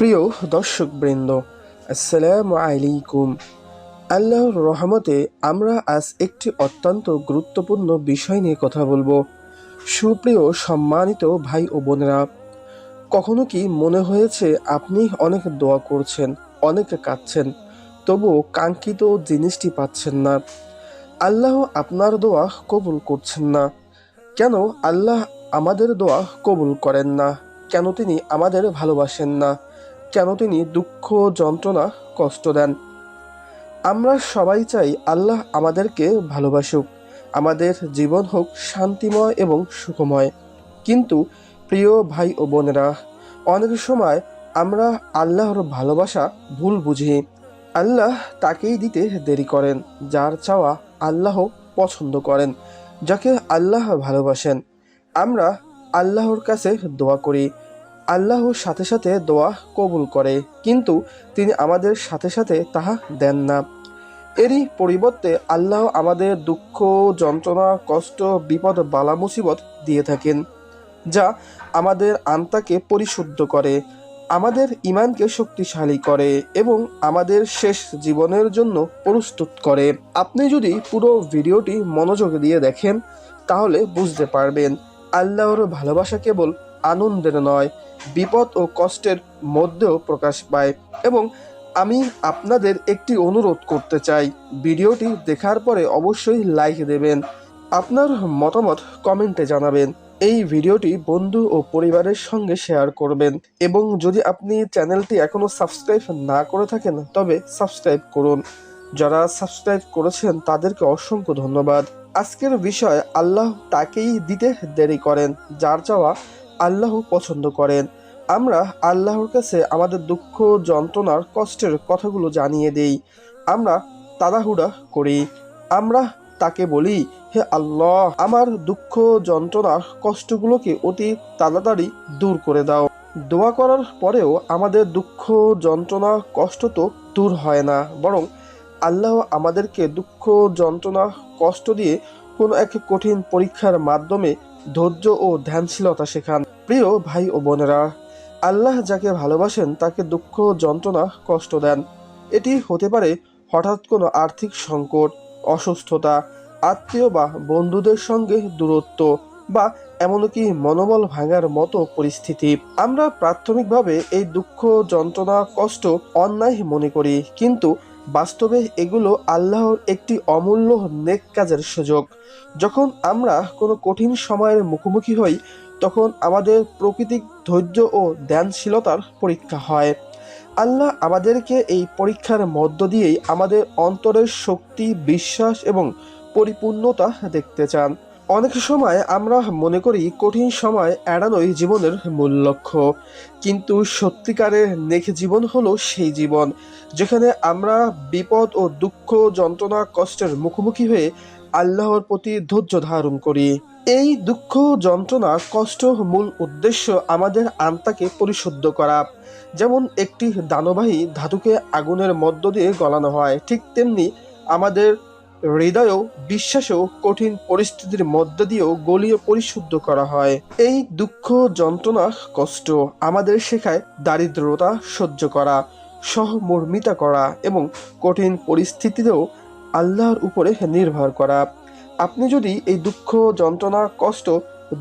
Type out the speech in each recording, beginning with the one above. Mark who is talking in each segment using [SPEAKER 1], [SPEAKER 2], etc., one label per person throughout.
[SPEAKER 1] প্রিয় দর্শকবৃন্দ, আসসালামু আলাইকুম। আল্লাহর রহমতে আমরা আজ একটি অত্যন্ত গুরুত্বপূর্ণ বিষয় নিয়ে কথা বলব। সুপ্রিয় সম্মানিত ভাই ও বোনেরা, কখনো কি মনে হয়েছে আপনি অনেক দোয়া করছেন, অনেক কাঁদছেন, তবুও কাঙ্ক্ষিত জিনিসটি পাচ্ছেন না? আল্লাহ আপনার দোয়া কবুল করছেন না। কেন আল্লাহ আমাদের দোয়া কবুল করেন না? কেন তিনি আমাদের ভালোবাসেন না? কেন তিনি দুঃখ, যন্ত্রণা, কষ্ট দেন? আমরা সবাই চাই আল্লাহ আমাদেরকে ভালোবাসুক, আমাদের জীবন হোক শান্তিময় এবং সুখময়। কিন্তু প্রিয় ভাই ও বোনেরা, অনেক সময় আমরা আল্লাহর ভালোবাসা ভুল বুঝি। আল্লাহ তাকেই দিতে দেরি করেন, যার চাওয়া আল্লাহ পছন্দ করেন, যাকে আল্লাহ ভালোবাসেন। আমরা আল্লাহর কাছে দোয়া করি আল্লাহর সাথে সাথে দোয়া কবুল করে, কিন্তু তিনি আমাদের সাথে সাথে তাহা দেন না। এরই পরিবর্তে আল্লাহ আমাদের দুঃখ, যন্ত্রণা, কষ্ট, বিপদ, বালা, মুসিবত দিয়ে থাকেন, যা আমাদের আত্মাকে পরিশুদ্ধ করে, আমাদের ইমানকে শক্তিশালী করে এবং আমাদের শেষ জীবনের জন্য প্রস্তুত করে। আপনি যদি পুরো ভিডিওটি মনোযোগ দিয়ে দেখেন, তাহলে বুঝতে পারবেন, আল্লাহর ভালোবাসা কেবল আনন্দের নয়, বিপদ ও কষ্টের মধ্যেও প্রকাশ পায় এবং আমি আপনাদের একটি অনুরোধ করতে চাই, ভিডিওটি দেখার পরে অবশ্যই লাইক দেবেন। আপনার মতামত কমেন্টে জানাবেন। এই ভিডিওটি বন্ধু ও পরিবারের সঙ্গে শেয়ার করবেন এবং যদি আপনি চ্যানেলটি এখনও সাবস্ক্রাইব না করে থাকেন, তবে সাবস্ক্রাইব করুন। যারা সাবস্ক্রাইব করেছেন, তাদেরকে অসংখ্য ধন্যবাদ। আজকের বিষয় আল্লাহ তাকেই দিতে দেরি করেন, যার চাওয়া আল্লাহ পছন্দ করেন। আমরা আল্লাহর কাছে আমাদের দুঃখ, যন্ত্রণার কষ্টের কথাগুলো জানিয়ে দেই। আমরা তাড়াহুড়া করি। আমরা তাকে বলি, হে আল্লাহ, আমার দুঃখ, যন্ত্রণার কষ্টগুলোকে অতি তাড়াতাড়ি দূর করে দাও। দোয়া করার পরেও আমাদের দুঃখ যন্ত্রণা কষ্ট তো দূর হয় না। বরং আল্লাহ আমাদেরকে দুঃখ যন্ত্রণা কষ্ট দিয়ে কোনো এক কঠিন পরীক্ষার মাধ্যমে ধৈর্য ও ধ্যানশীলতা শেখান। প্রিয় ভাই ও বোনেরা, আল্লাহ যাকে ভালোবাসেন তাকে দুঃখ, যন্ত্রণা, কষ্ট দেন। এটি হতে পারে হঠাৎ কোনো আর্থিক সংকট, অসুস্থতা, আত্মীয় বা বন্ধুদের সঙ্গে দূরত্ব বা এমনকি মনোবল ভাঙার মতো পরিস্থিতি। আমরা প্রাথমিকভাবে এই দুঃখ, যন্ত্রণা, কষ্ট অন্যায় মনে করি, কিন্তু বাস্তবে এগুলো আল্লাহর একটি অমূল্য নেক কাজের সুযোগ। যখন আমরা কোনো কঠিন সময়ের মুখোমুখি হই তখন আমাদের প্রকৃতিক ধৈর্য ও ধ্যানশীলতার পরীক্ষা হয়। আল্লাহ আমাদেরকে এই পরীক্ষার মধ্য দিয়েই আমাদের অন্তরের শক্তি, বিশ্বাস এবং পরিপূর্ণতা দেখতে চান। অনেক সময় আমরা মনে করি কঠিন সময় এড়ানোই জীবনের মূল লক্ষ্য। কিন্তু সত্যিকারের নেক জীবন হলো সেই জীবন, যেখানে আমরা বিপদ ও দুঃখ, যন্ত্রণা, কষ্টের মুখোমুখি হয়ে আল্লাহর প্রতি ধৈর্য ধারণ করি। এই দুঃখ, যন্ত্রণা, কষ্ট মূল উদ্দেশ্য আমাদের আত্মাকে পরিশুদ্ধ করা। যেমন একটি দানবাহী ধাতুকে আগুনের মধ্য দিয়ে গলানো হয়, ঠিক তেমনি আমাদের হৃদয়ও বিশ্বাসেও কঠিন পরিস্থিতির মধ্য দিয়েও গলিয়ে পরিশুদ্ধ করা হয়। এই দুঃখ যন্ত্রণা কষ্ট আমাদের শেখায় দারিদ্রতা সহ্য করা, সহমর্মিতা করা এবং কঠিন পরিস্থিতিতেও আল্লাহর উপরে নির্ভর করা। আপনি যদি এই দুঃখ যন্ত্রণা কষ্ট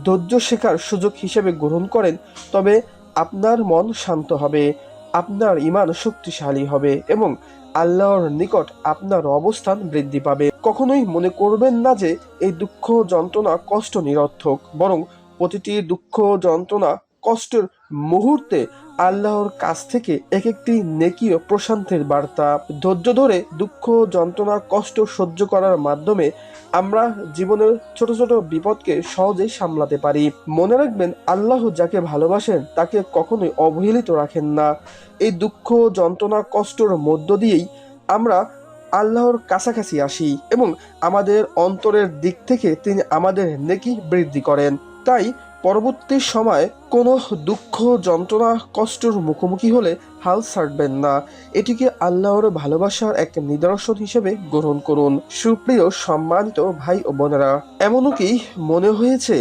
[SPEAKER 1] ধৈর্য শেখার সুযোগ হিসেবে গ্রহণ করেন, তবে আপনার মন শান্ত হবে, আপনার ইমান শক্তিশালী হবে এবং আল্লাহর নিকট আপনার অবস্থান বৃদ্ধি পাবে। কখনোই মনে করবেন না যে এই দুঃখ যন্ত্রণা কষ্ট নিরর্থক, বরং প্রতিটি দুঃখ যন্ত্রণা কষ্টের মুহূর্তে আল্লাহর কাছ থেকে এক একটি নেকি প্রশান্তের প্রশান্তির বার্তা। ধৈর্য ধরে দুঃখ যন্ত্রণা কষ্ট সহ্য করার মাধ্যমে আমরা জীবনের ছোট ছোট বিপদকে সহজেই সামলাতে পারি। মনে রাখবেন, আল্লাহ যাকে ভালোবাসেন, তাকে কখনোই অবহেলিত রাখেন না। এই দুঃখ, যন্ত্রণা, কষ্টর মধ্য দিয়েই আমরা আল্লাহর কাছাকাছি আসি এবং আমাদের অন্তরের দিক থেকে তিনি আমাদের নেকি বৃদ্ধি করেন। তাই পরবর্তী সময়ে কোনো দুঃখ, যন্ত্রণা, কষ্টর মুখোমুখি হলে হাল ছাড়বেন না। এটিকে আল্লাহর ভালোবাসার এক নিদর্শন হিসেবে গ্রহণ করুন। সুপ্রিয়, সম্মানিত ভাই ও বোনেরা, এমনও কি মনে হয়েছে?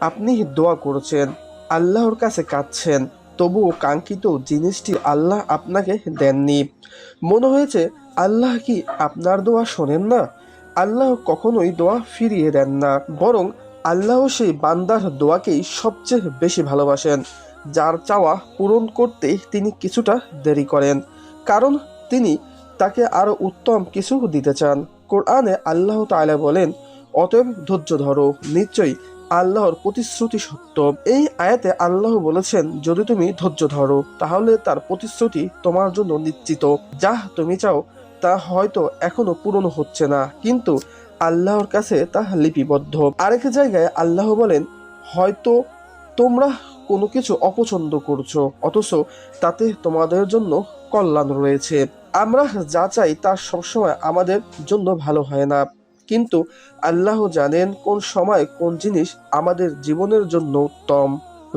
[SPEAKER 1] আপনি দোয়া করছেন, আল্লাহর কাছে কাঁদছেন, তবুও কাঙ্ক্ষিত জিনিসটি আল্লাহ আপনাকে দেননি। মনে হয়েছে, আল্লাহ কি আপনার দোয়া শোনেন না? আল্লাহ কখনোই দোয়া ফিরিয়ে দেন না, বরং আল্লাহ সেই বান্দার দোয়াকেই সবচেয়ে বেশি ভালোবাসেন, যার চাওয়া পূরণ করতে তিনি কিছুটা দেরি করেন। কারণ তিনি তাকে আরও উত্তম কিছু দিতে চান। কোরআনে আল্লাহ তাআলা বলেন, অতএব ধৈর্য ধরো, নিশ্চয়ই আল্লাহর প্রতিশ্রুতি সত্য। এই আয়াতে আল্লাহ বলেছেন, যদি তুমি ধৈর্য ধরো, তাহলে তার প্রতিশ্রুতি তোমার জন্য নিশ্চিত। যা তুমি চাও তা হয়তো এখনও পূরণ হচ্ছে না, কিন্তু আল্লাহর কাছে তা লিপিবদ্ধ। আরেক জায়গায় আল্লাহ বলেন, হয়তো তোমরা কোনো কিছু অপছন্দ করছ, অথচ তাতে তোমাদের জন্য কল্যাণ রয়েছে। আমরা যা চাই তা সবসময় আমাদের জন্য ভালো হয় না। কিন্তু আল্লাহ জানেন কোন সময় কোন জিনিস আমাদের জীবনের জন্য উত্তম।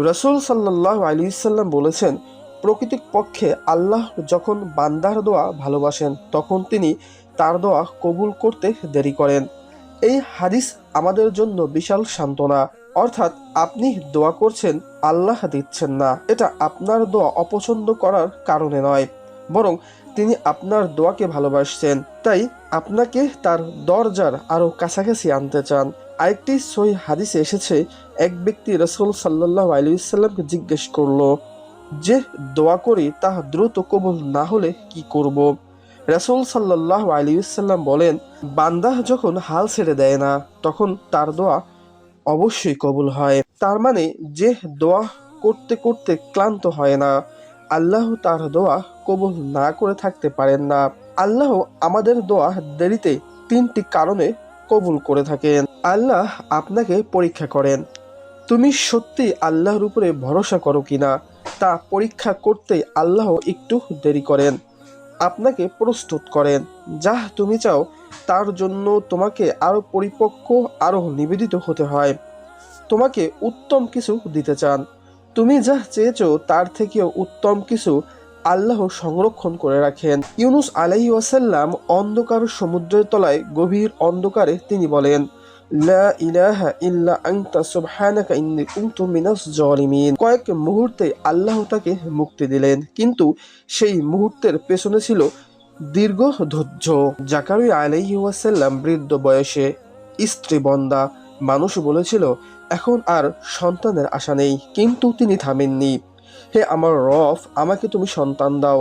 [SPEAKER 1] রসুল সাল্লাহ আলী সাল্লাম বলেছেন, প্রকৃতিক পক্ষে আল্লাহ যখন বান্দার দোয়া ভালোবাসেন, তখন তিনি তার দোয়া কবুল করতে দেরি করেন। এই হাদিস আমাদের জন্য বিশাল সান্ত্বনা। অর্থাৎ আপনি দোয়া করছেন, আল্লাহ দিচ্ছেন না। এটা আপনার দোয়া অপছন্দ করার কারণে নয়, বরং তিনি আপনার দোয়াকে ভালোবাসছেন। তাই আপনাকে তার দরজার আরও কাছাকাছি আনতে চান। আরেকটি সই হাদিসে এসেছে, এক ব্যক্তি রসুল সাল্লাহ আলিয়াল্লামকে জিজ্ঞেস করল, যে দোয়া করি তা দ্রুত কবুল না হলে কি করব? রাসুল সাল্লাহ আলিউসাল্লাম বলেন, বান্দা যখন হাল ছেড়ে দেয় না, তখন তার দোয়া অবশ্যই কবুল হয়। তার মানে যে দোয়া করতে করতে ক্লান্ত হয় না, আল্লাহ তার দোয়া কবুল না করে থাকতে পারেন না। আল্লাহ আমাদের দোয়া দেরিতে তিনটি কারণে কবুল করে থাকেন। আল্লাহ আপনাকে পরীক্ষা করেন। তুমি সত্যি আল্লাহর উপরে ভরসা করো কিনা, তা পরীক্ষা করতে আল্লাহ একটু দেরি করেন। আপনাকে প্রস্তুত করেন। যা তুমি চাও, তার জন্য তোমাকে আরও পরিপক্ক, আরও নিবেদিত হতে হয়। তোমাকে উত্তম কিছু দিতে চান। তুমি যা চেয়েছো, তার থেকেও উত্তম কিছু আল্লাহ সংরক্ষণ করে রাখেন। ইউনুস আলাইহি ওয়াসাল্লাম অন্ধকার সমুদ্রের তলায় গভীর অন্ধকারে তিনি বলেন লা ইলাহা ইল্লা আনতা সুবহানাকা ইন্নী কুনতু মিনাজ জালিমিন। কয়েক মুহূর্তে আল্লাহ তাকে মুক্তি দিলেন, কিন্তু সেই মুহূর্তের পেছনে ছিল দীর্ঘ ধৈর্য। জাকারি আলাইহি ওয়াসাল্লাম বৃদ্ধ বয়সে স্ত্রী বন্দা, মানুষ বলেছিল, এখন আর সন্তানের আশা নেই, কিন্তু তিনি থামেননি। হে আমার রফ আমাকে তুমি সন্তান দাও।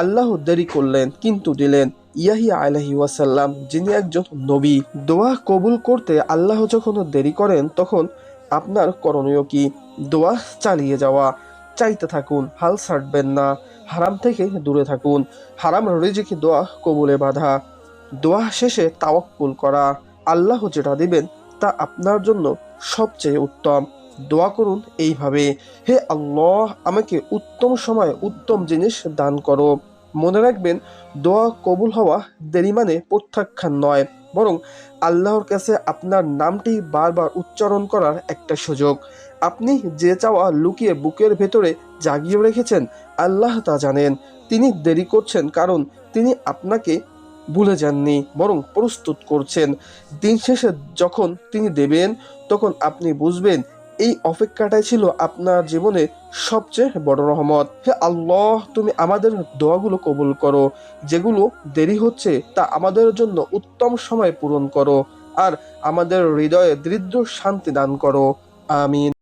[SPEAKER 1] আল্লাহ দেরি করলেন, কিন্তু দিলেন। ইয়াহি আলাহি ওয়াসাল্লাম, যিনি একজন নবী, দোয়া কবুল করতে আল্লাহ যখন দেরি করেন, তখন আপনার করণীয় কি? দোয়া চালিয়ে যাওয়া। চাইতে থাকুন, হাল ছাড়বেন না। হারাম থেকে দূরে থাকুন। হারাম রিজিকে দোয়া কবুলে বাধা। দোয়া শেষে তাওয়াক্কুল করা। আল্লাহ যেটা দিবেন, তা আপনার জন্য সবচেয়ে উত্তম। দোয়া করুন এইভাবে, হে আল্লাহ, আমাকে উত্তম সময় উত্তম জিনিস দান করো। মনে রাখবেন, দোয়া কবুল হওয়া দেরি মানে প্রত্যাখ্যান নয়, বরং আল্লাহর কাছে আপনার নামটি বারবার উচ্চারণ করার একটা সুযোগ। আপনি যে চাওয়া লুকিয়ে বুকের ভেতরে জাগিয়ে রেখেছেন, আল্লাহ তা জানেন। তিনি দেরি করছেন কারণ তিনি আপনাকে ভুলে যাননি, বরং প্রস্তুত করছেন। দিন শেষে যখন তিনি দেবেন, তখন আপনি বুঝবেন এই অপেক্ষাটাই ছিল আপনার জীবনে সবচেয়ে বড় রহমত। হে আল্লাহ, তুমি আমাদের দোয়াগুলো কবুল করো। যেগুলো দেরি হচ্ছে, তা আমাদের জন্য উত্তম সময় পূরণ করো। আর আমাদের হৃদয়ে দৃঢ় শান্তি দান করো। আমিন।